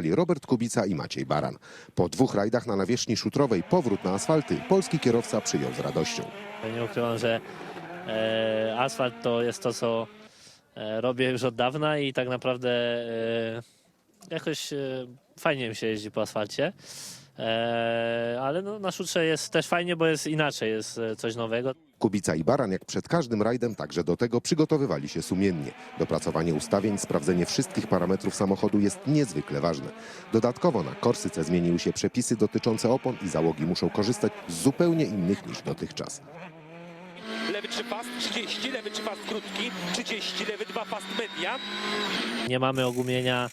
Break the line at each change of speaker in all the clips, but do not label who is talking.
Robert Kubica i Maciej Baran. Po dwóch rajdach na nawierzchni szutrowej powrót na asfalty polski kierowca przyjął z radością.
Nie ukrywam, że e, asfalt to jest to, co e, robię już od dawna i tak naprawdę e, jakoś e, fajnie mi się jeździ po asfalcie. E, ale no, na szutrze jest też fajnie, bo jest inaczej, jest e, coś nowego.
Kubica i Baran jak przed każdym rajdem także do tego przygotowywali się sumiennie. Dopracowanie ustawień, sprawdzenie wszystkich parametrów samochodu jest niezwykle ważne. Dodatkowo na Korsyce zmieniły się przepisy dotyczące opon i załogi muszą korzystać z zupełnie innych niż dotychczas.
Lewy 3 fast 30, lewy 3 fast krótki 30, lewy 2 fast media.
Nie mamy ogumienia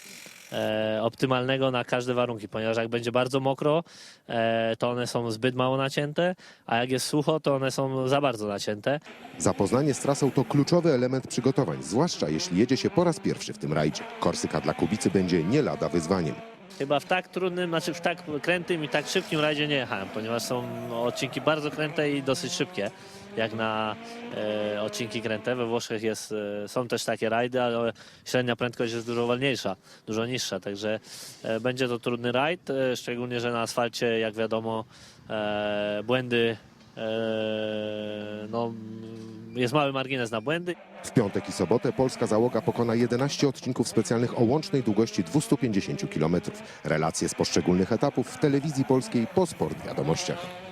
e, optymalnego na każde warunki, ponieważ jak będzie bardzo mokro, e, to one są zbyt mało nacięte, a jak jest sucho, to one są za bardzo nacięte.
Zapoznanie z trasą to kluczowy element przygotowań, zwłaszcza jeśli jedzie się po raz pierwszy w tym rajdzie. Korsyka dla Kubicy będzie nie lada wyzwaniem.
Chyba w tak trudnym, znaczy w tak krętym i tak szybkim rajdzie nie jechałem, ponieważ są odcinki bardzo kręte i dosyć szybkie, jak na e, odcinki kręte. We Włoszech jest, e, są też takie rajdy, ale średnia prędkość jest dużo wolniejsza, dużo niższa, także e, będzie to trudny rajd, e, szczególnie, że na asfalcie, jak wiadomo, e, błędy, e, no, jest mały margines na błędy.
W piątek i sobotę polska załoga pokona 11 odcinków specjalnych o łącznej długości 250 km. Relacje z poszczególnych etapów w telewizji polskiej po sport wiadomościach.